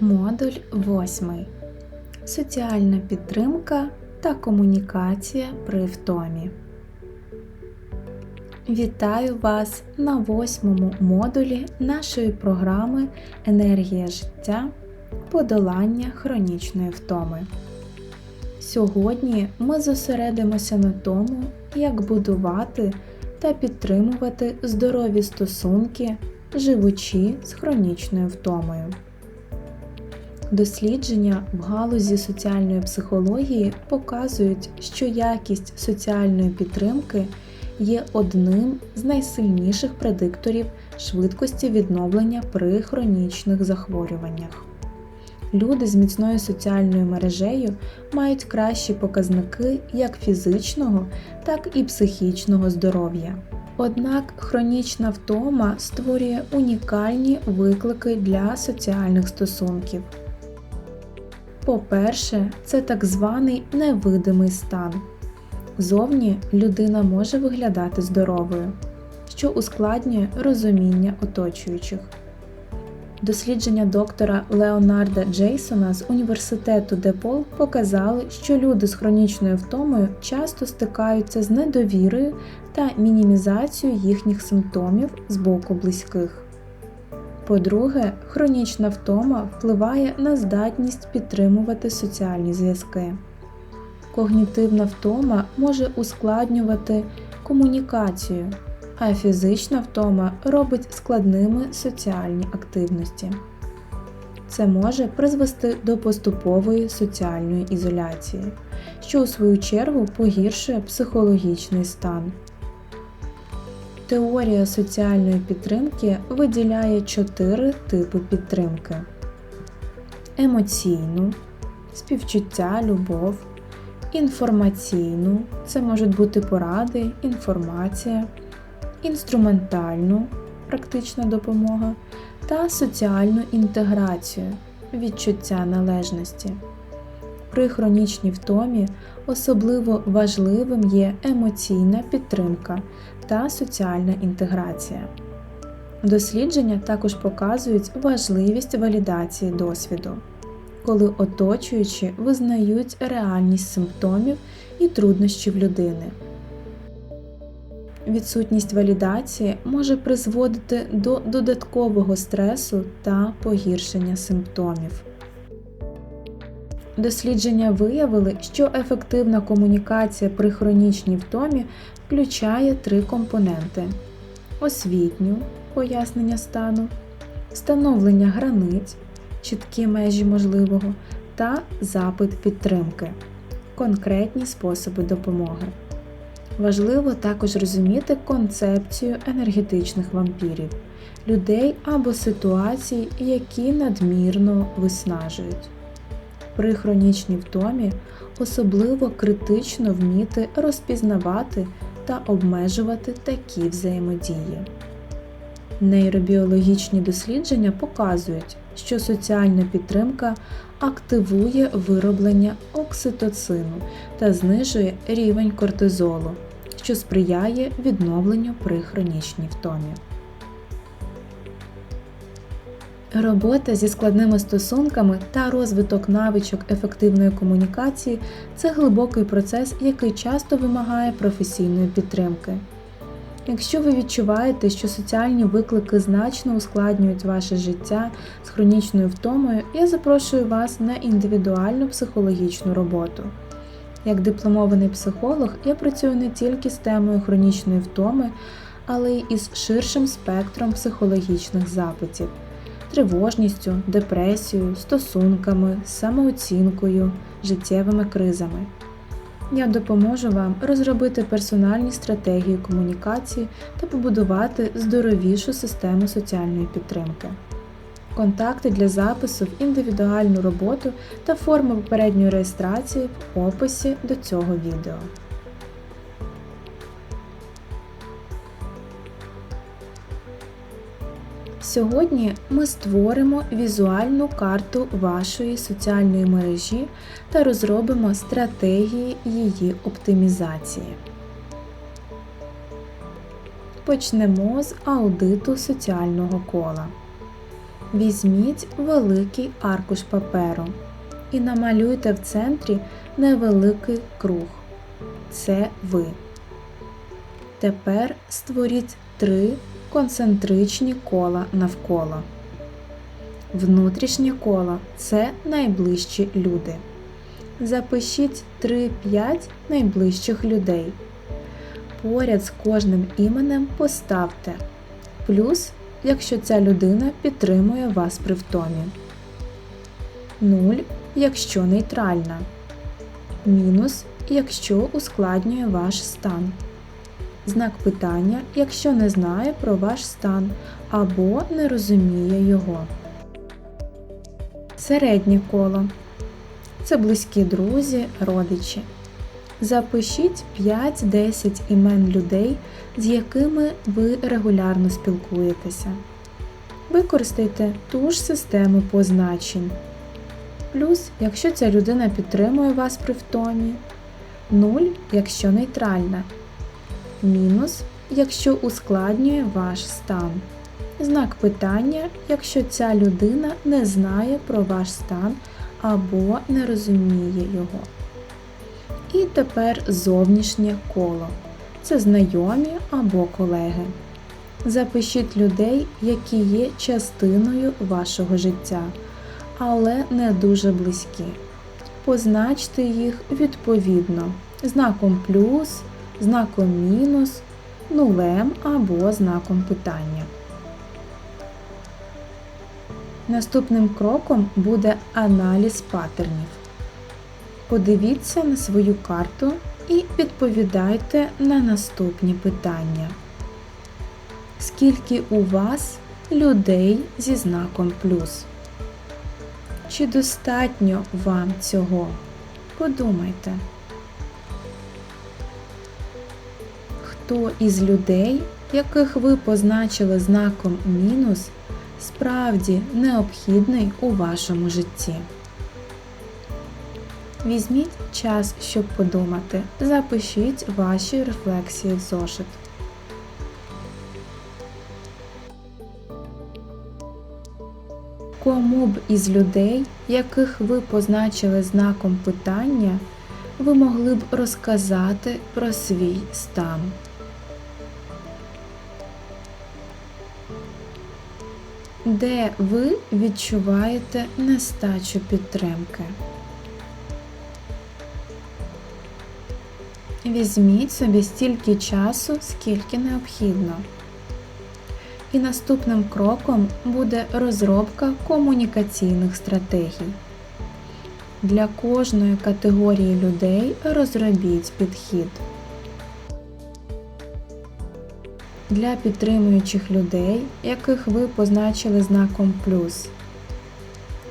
Модуль 8. Соціальна підтримка та комунікація при втомі. Вітаю вас на восьмому модулі нашої програми Енергія життя подолання хронічної втоми. Сьогодні ми зосередимося на тому, як будувати та підтримувати здорові стосунки, живучи з хронічною втомою. Дослідження в галузі соціальної психології показують, що якість соціальної підтримки є одним з найсильніших предикторів швидкості відновлення при хронічних захворюваннях. Люди з міцною соціальною мережею мають кращі показники як фізичного, так і психічного здоров'я. Однак хронічна втома створює унікальні виклики для соціальних стосунків. По-перше, це так званий невидимий стан. Зовні людина може виглядати здоровою, що ускладнює розуміння оточуючих. Дослідження доктора Леонарда Джейсона з університету Депол показали, що люди з хронічною втомою часто стикаються з недовірою та мінімізацією їхніх симптомів з боку близьких. По-друге, хронічна втома впливає на здатність підтримувати соціальні зв'язки. Когнітивна втома може ускладнювати комунікацію, а фізична втома робить складними соціальні активності. Це може призвести до поступової соціальної ізоляції, що у свою чергу погіршує психологічний стан. Теорія соціальної підтримки виділяє чотири типи підтримки: емоційну, співчуття, любов, інформаційну це можуть бути поради, інформація, інструментальну практична допомога. Та соціальну інтеграцію, відчуття належності. При хронічній втомі особливо важливим є емоційна підтримка та соціальна інтеграція. Дослідження також показують важливість валідації досвіду, коли оточуючі визнають реальність симптомів і труднощів людини. Відсутність валідації може призводити до додаткового стресу та погіршення симптомів. Дослідження виявили, що ефективна комунікація при хронічній втомі включає три компоненти: освітню пояснення стану, встановлення границь, чіткі межі можливого та запит підтримки, конкретні способи допомоги. Важливо також розуміти концепцію енергетичних вампірів, людей або ситуацій, які надмірно виснажують. При хронічній втомі особливо критично вміти розпізнавати та обмежувати такі взаємодії. Нейробіологічні дослідження показують, що соціальна підтримка активує вироблення окситоцину та знижує рівень кортизолу, що сприяє відновленню при хронічній втомі. Робота зі складними стосунками та розвиток навичок ефективної комунікації це глибокий процес, який часто вимагає професійної підтримки. Якщо ви відчуваєте, що соціальні виклики значно ускладнюють ваше життя з хронічною втомою, я запрошую вас на індивідуальну психологічну роботу. Як дипломований психолог, я працюю не тільки з темою хронічної втоми, але й із ширшим спектром психологічних запитів тривожністю, депресією, стосунками, самооцінкою, життєвими кризами. Я допоможу вам розробити персональні стратегії комунікації та побудувати здоровішу систему соціальної підтримки. Контакти для запису в індивідуальну роботу та форми попередньої реєстрації в описі до цього відео. Сьогодні ми створимо візуальну карту вашої соціальної мережі та розробимо стратегії її оптимізації. Почнемо з аудиту соціального кола. Візьміть великий аркуш паперу і намалюйте в центрі невеликий круг. Це ви. Тепер створіть три концентричні кола навколо. Внутрішнє коло це найближчі люди. Запишіть 3-5 найближчих людей. Поряд з кожним іменем поставте плюс, якщо ця людина підтримує вас при втомі. 0, якщо нейтральна. Мінус, якщо ускладнює ваш стан. Знак питання, якщо не знає про ваш стан або не розуміє його. Середнє коло це близькі друзі, родичі. Запишіть 5-10 імен людей, з якими ви регулярно спілкуєтеся. Використайте ту ж систему позначень. Плюс, якщо ця людина підтримує вас при втомі, 0, якщо нейтральна, мінус, якщо ускладнює ваш стан. Знак питання, якщо ця людина не знає про ваш стан або не розуміє його. І тепер зовнішнє коло. Це знайомі або колеги. Запишіть людей, які є частиною вашого життя, але не дуже близькі. Позначте їх відповідно знаком плюс, знаком мінус, нулем або знаком питання. Наступним кроком буде аналіз паттернів. Подивіться на свою карту і відповідайте на наступні питання. Скільки у вас людей зі знаком плюс? Чи достатньо вам цього? Подумайте. Хто із людей, яких ви позначили знаком мінус, справді необхідний у вашому житті? Візьміть час, щоб подумати. Запишіть ваші рефлексії в зошит. Кому б із людей, яких ви позначили знаком питання, ви могли б розказати про свій стан. Де ви відчуваєте нестачу підтримки? Візьміть собі стільки часу, скільки необхідно. І наступним кроком буде розробка комунікаційних стратегій. Для кожної категорії людей розробіть підхід. Для підтримуючих людей, яких ви позначили знаком плюс.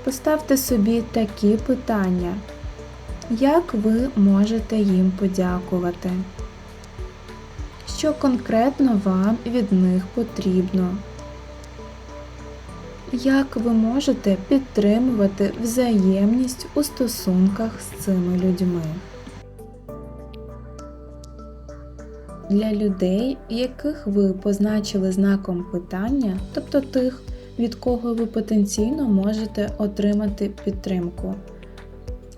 Поставте собі такі питання. Як ви можете їм подякувати? Що конкретно вам від них потрібно? Як ви можете підтримувати взаємність у стосунках з цими людьми? Для людей, яких ви позначили знаком питання, тобто тих, від кого ви потенційно можете отримати підтримку.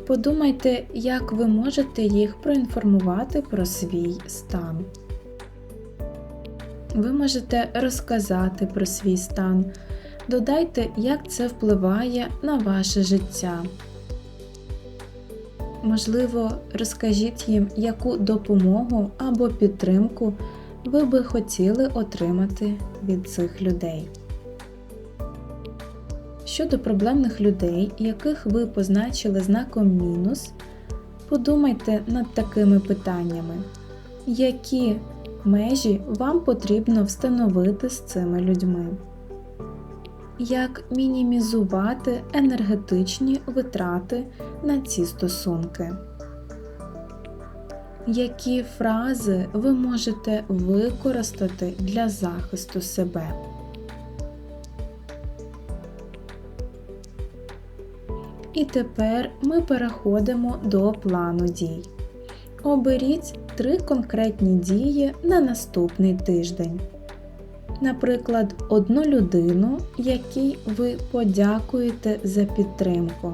Подумайте, як ви можете їх проінформувати про свій стан. Ви можете розказати про свій стан. Додайте, як це впливає на ваше життя. Можливо, розкажіть їм, яку допомогу або підтримку ви би хотіли отримати від цих людей. Щодо проблемних людей, яких ви позначили знаком мінус, подумайте над такими питаннями, які межі вам потрібно встановити з цими людьми, як мінімізувати енергетичні витрати на ці стосунки. Які фрази ви можете використати для захисту себе? І тепер ми переходимо до плану дій. Оберіть три конкретні дії на наступний тиждень. Наприклад, одну людину, якій ви подякуєте за підтримку,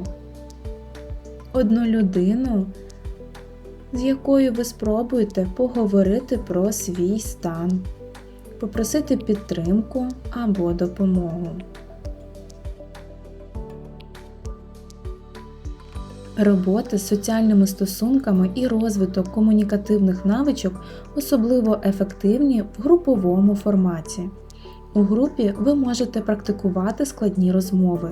одну людину, з якою ви спробуєте поговорити про свій стан, попросити підтримку або допомогу. Робота з соціальними стосунками і розвиток комунікативних навичок особливо ефективні в груповому форматі. У групі ви можете практикувати складні розмови,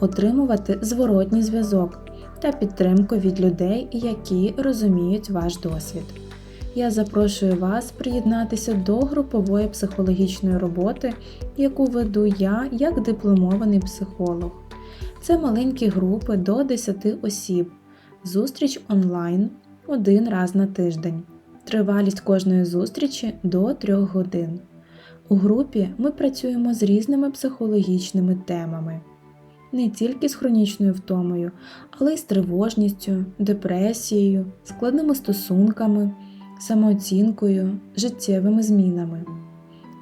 отримувати зворотній зв'язок та підтримку від людей, які розуміють ваш досвід. Я запрошую вас приєднатися до групової психологічної роботи, яку веду я як дипломований психолог. Це маленькі групи до 10 осіб, зустріч онлайн один раз на тиждень. Тривалість кожної зустрічі до 3 годин. У групі ми працюємо з різними психологічними темами, не тільки з хронічною втомою, але й з тривожністю, депресією, складними стосунками, самооцінкою, життєвими змінами.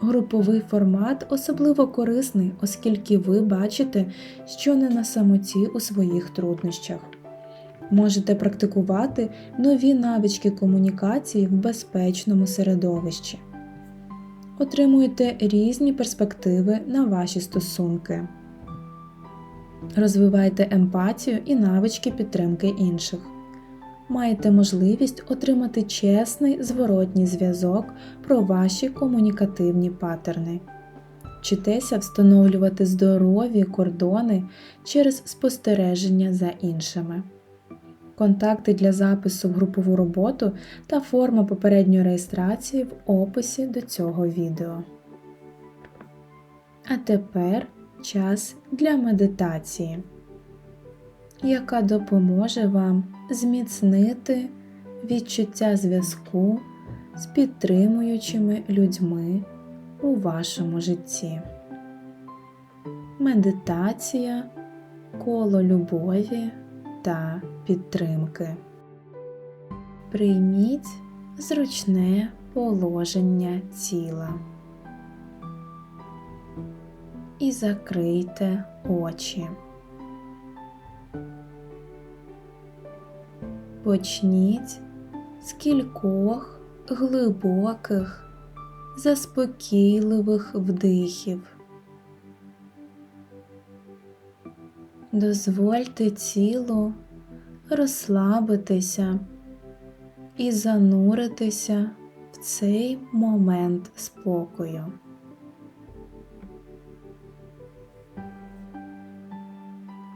Груповий формат особливо корисний, оскільки ви бачите, що не на самоті у своїх труднощах. Можете практикувати нові навички комунікації в безпечному середовищі. Отримуєте різні перспективи на ваші стосунки. Розвивайте емпатію і навички підтримки інших маєте можливість отримати чесний зворотній зв'язок про ваші комунікативні паттерни. Вчитеся встановлювати здорові кордони через спостереження за іншими. Контакти для запису в групову роботу та форма попередньої реєстрації в описі до цього відео. А тепер час для медитації яка допоможе вам зміцнити відчуття зв'язку з підтримуючими людьми у вашому житті. Медитація, коло любові та підтримки. Прийміть зручне положення тіла і закрийте очі. Почніть з кількох глибоких, заспокійливих вдихів. Дозвольте тілу розслабитися і зануритися в цей момент спокою.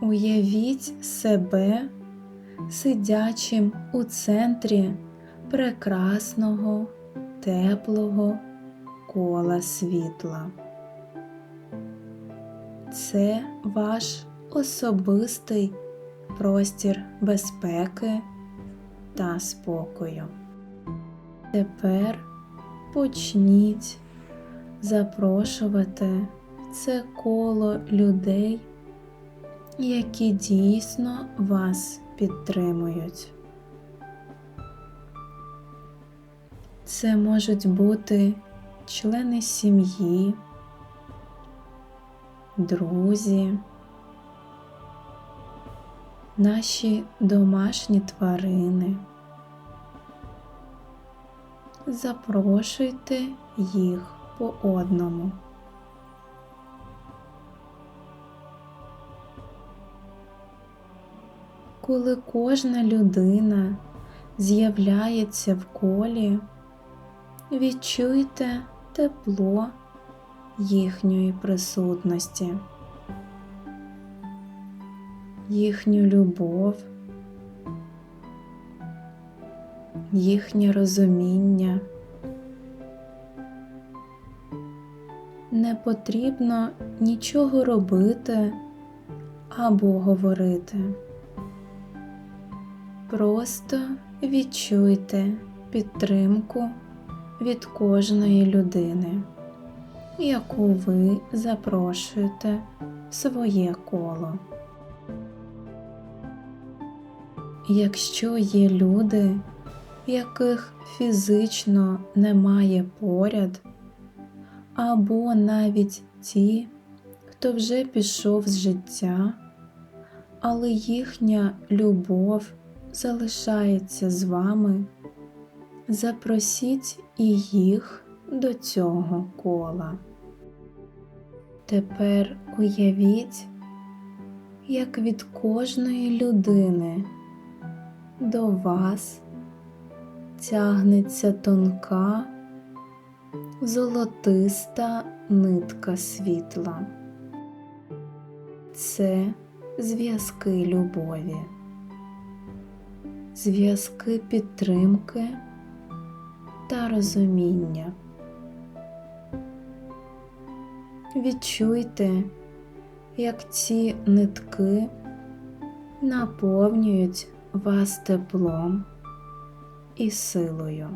Уявіть себе сидячим у центрі прекрасного, теплого кола світла. Це ваш особистий простір безпеки та спокою. Тепер почніть запрошувати це коло людей, які дійсно вас підтримують. Це можуть бути члени сім'ї, друзі, наші домашні тварини. Запрошуйте їх по одному. Коли кожна людина з'являється в колі, відчуйте тепло їхньої присутності, їхню любов, їхнє розуміння. Не потрібно нічого робити або говорити. Просто відчуйте підтримку від кожної людини, яку ви запрошуєте в своє коло. Якщо є люди, яких фізично немає поряд, або навіть ті, хто вже пішов з життя, але їхня любов залишається з вами, запросіть і їх до цього кола. Тепер уявіть, як від кожної людини до вас тягнеться тонка, золотиста нитка світла. Це зв'язки любові, зв'язки підтримки та розуміння. Відчуйте, як ці нитки наповнюють вас теплом і силою.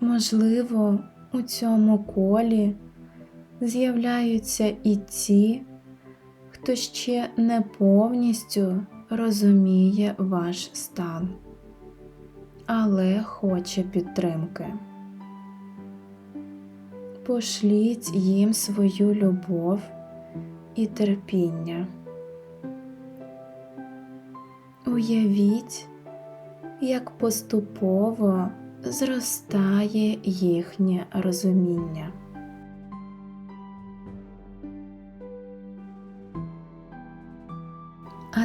Можливо, у цьому колі з'являються і ті, хто ще не повністю розуміє ваш стан, але хоче підтримки. Пошліть їм свою любов і терпіння. Уявіть, як поступово зростає їхнє розуміння.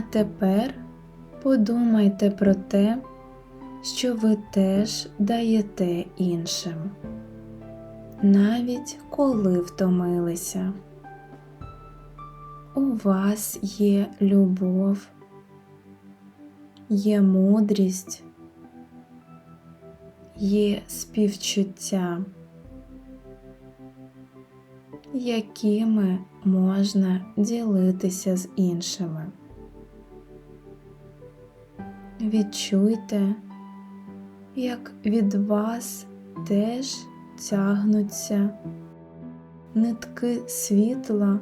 Тепер подумайте про те, що ви теж даєте іншим, навіть коли втомилися. У вас є любов, є мудрість, є співчуття, якими можна ділитися з іншими. Відчуйте, як від вас теж тягнуться нитки світла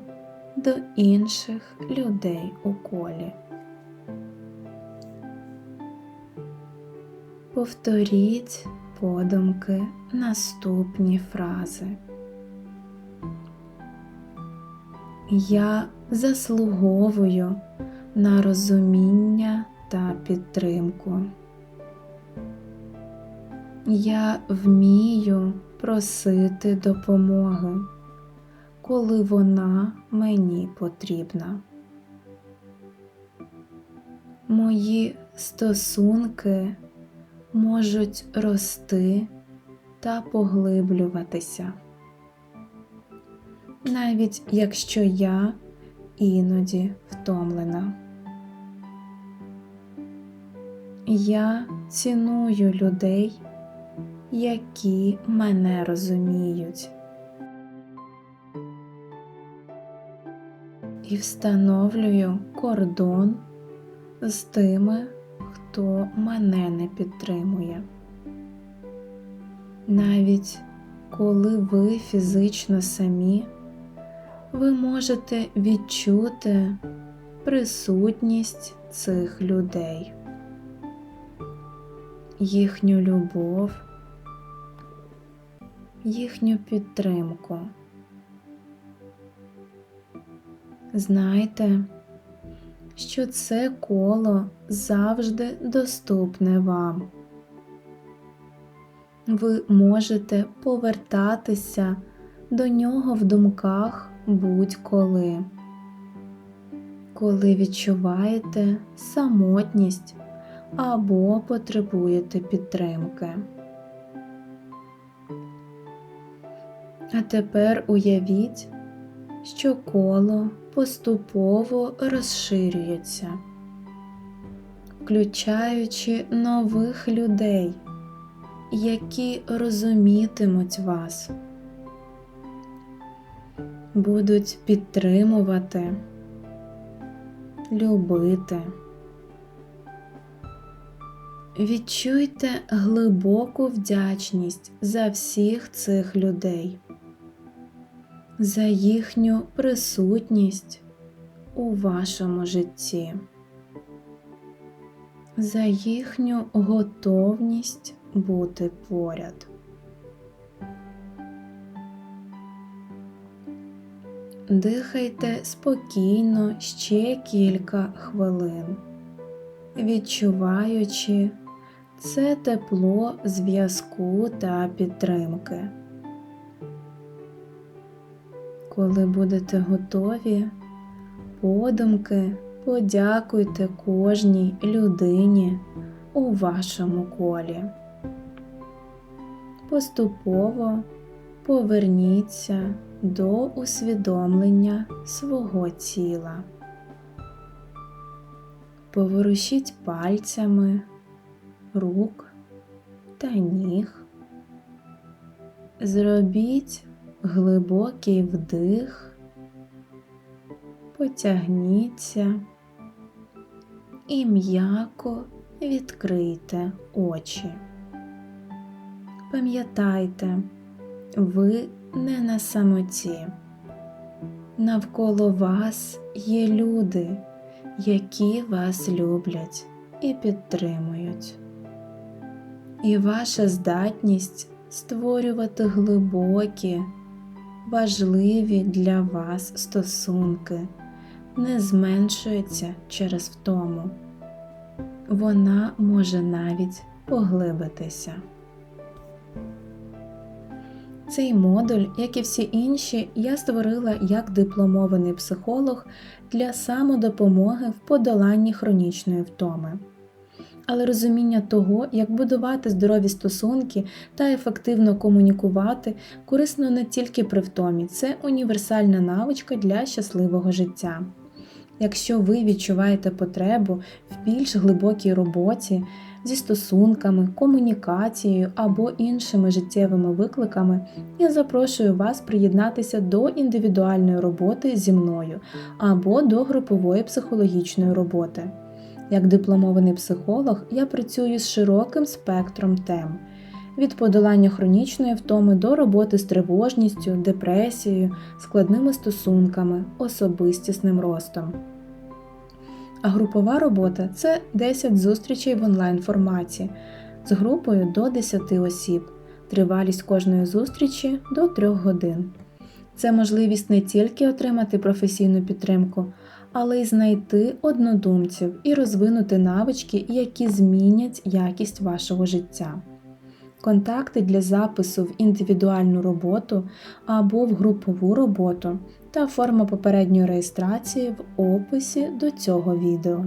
до інших людей у колі. Повторіть подумки наступні фрази. Я заслуговую на розуміння та підтримку. Я вмію просити допомоги, коли вона мені потрібна. Мої стосунки можуть рости та поглиблюватися, навіть якщо я іноді втомлена. Я ціную людей, які мене розуміють, і встановлюю кордон з тими, хто мене не підтримує. Навіть коли ви фізично самі, ви можете відчути присутність цих людей їхню любов, їхню підтримку. Знайте, що це коло завжди доступне вам. Ви можете повертатися до нього в думках будь-коли, коли відчуваєте самотність або потребуєте підтримки. А тепер уявіть, що коло поступово розширюється, включаючи нових людей, які розумітимуть вас, будуть підтримувати, любити. Відчуйте глибоку вдячність за всіх цих людей, за їхню присутність у вашому житті, за їхню готовність бути поряд. Дихайте спокійно ще кілька хвилин, відчуваючи це тепло зв'язку та підтримки. Коли будете готові, подумки подякуйте кожній людині у вашому колі. Поступово поверніться до усвідомлення свого тіла. Поворушіть пальцями рук та ніг. Зробіть глибокий вдих, потягніться і м'яко відкрийте очі. Пам'ятайте, ви не на самоті. Навколо вас є люди, які вас люблять і підтримують. І ваша здатність створювати глибокі, важливі для вас стосунки не зменшується через втому. Вона може навіть поглибитися. Цей модуль, як і всі інші, я створила як дипломований психолог для самодопомоги в подоланні хронічної втоми. Але розуміння того, як будувати здорові стосунки та ефективно комунікувати, корисно не тільки при втомі, це універсальна навичка для щасливого життя. Якщо ви відчуваєте потребу в більш глибокій роботі зі стосунками, комунікацією або іншими життєвими викликами, я запрошую вас приєднатися до індивідуальної роботи зі мною або до групової психологічної роботи. Як дипломований психолог, я працюю з широким спектром тем. Від подолання хронічної втоми до роботи з тривожністю, депресією, складними стосунками, особистісним ростом. А групова робота це 10 зустрічей в онлайн форматі з групою до 10 осіб, тривалість кожної зустрічі до 3 годин. Це можливість не тільки отримати професійну підтримку, але й знайти однодумців і розвинути навички, які змінять якість вашого життя. Контакти для запису в індивідуальну роботу або в групову роботу та форма попередньої реєстрації в описі до цього відео.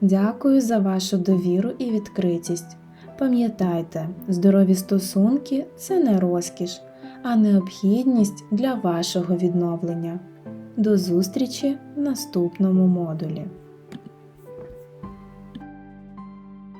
Дякую за вашу довіру і відкритість. Пам'ятайте, здорові стосунки це не розкіш, а необхідність для вашого відновлення. До зустрічі в наступному модулі.